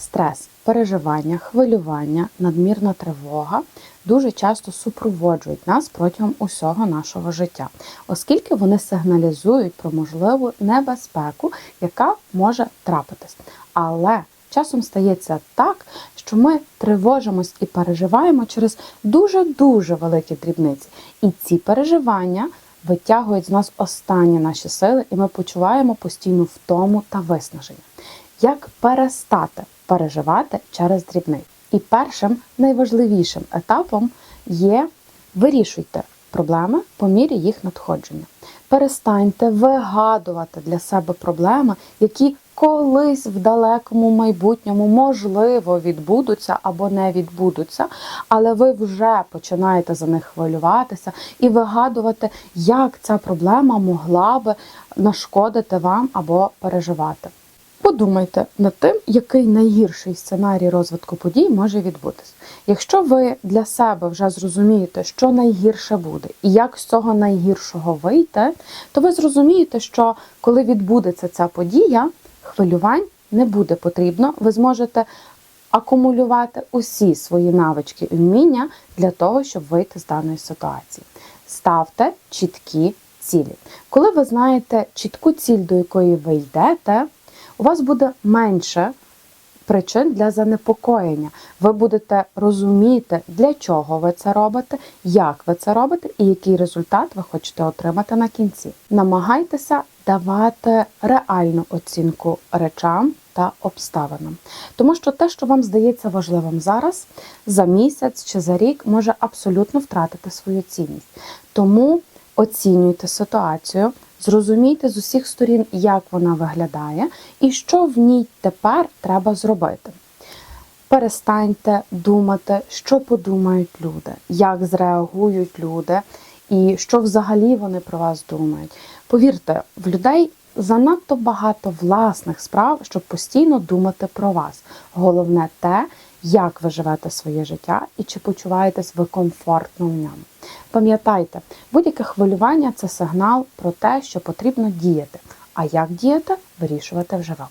Стрес, переживання, хвилювання, надмірна тривога дуже часто супроводжують нас протягом усього нашого життя, оскільки вони сигналізують про можливу небезпеку, яка може трапитись. Але часом стається так, що ми тривожимось і переживаємо через дуже-дуже великі дрібниці. І ці переживання витягують з нас останні наші сили, і ми почуваємо постійну втому та виснаження. Як перестати переживати через дрібниці? І першим найважливішим етапом є вирішуйте проблеми по мірі їх надходження. Перестаньте вигадувати для себе проблеми, які колись в далекому майбутньому можливо відбудуться або не відбудуться, але ви вже починаєте за них хвилюватися і вигадувати, як ця проблема могла би нашкодити вам або переживати. Подумайте над тим, який найгірший сценарій розвитку подій може відбутись. Якщо ви для себе вже зрозумієте, що найгірше буде і як з цього найгіршого вийти, то ви зрозумієте, що коли відбудеться ця подія, хвилювань не буде потрібно. Ви зможете акумулювати усі свої навички і вміння для того, щоб вийти з даної ситуації. Ставте чіткі цілі. Коли ви знаєте чітку ціль, до якої ви йдете, у вас буде менше причин для занепокоєння. Ви будете розуміти, для чого ви це робите, як ви це робите і який результат ви хочете отримати на кінці. Намагайтеся давати реальну оцінку речам та обставинам. Тому що те, що вам здається важливим зараз, за місяць чи за рік може абсолютно втратити свою цінність. Тому оцінюйте ситуацію, зрозумійте з усіх сторін, як вона виглядає, і що в ній тепер треба зробити. Перестаньте думати, що подумають люди, як зреагують люди, і що взагалі вони про вас думають. Повірте, в людей занадто багато власних справ, щоб постійно думати про вас. Головне те, як ви живете своє життя і чи почуваєтесь ви комфортно в ньому. Пам'ятайте, будь-яке хвилювання це сигнал про те, що потрібно діяти. А як діяти, вирішувати вже вам.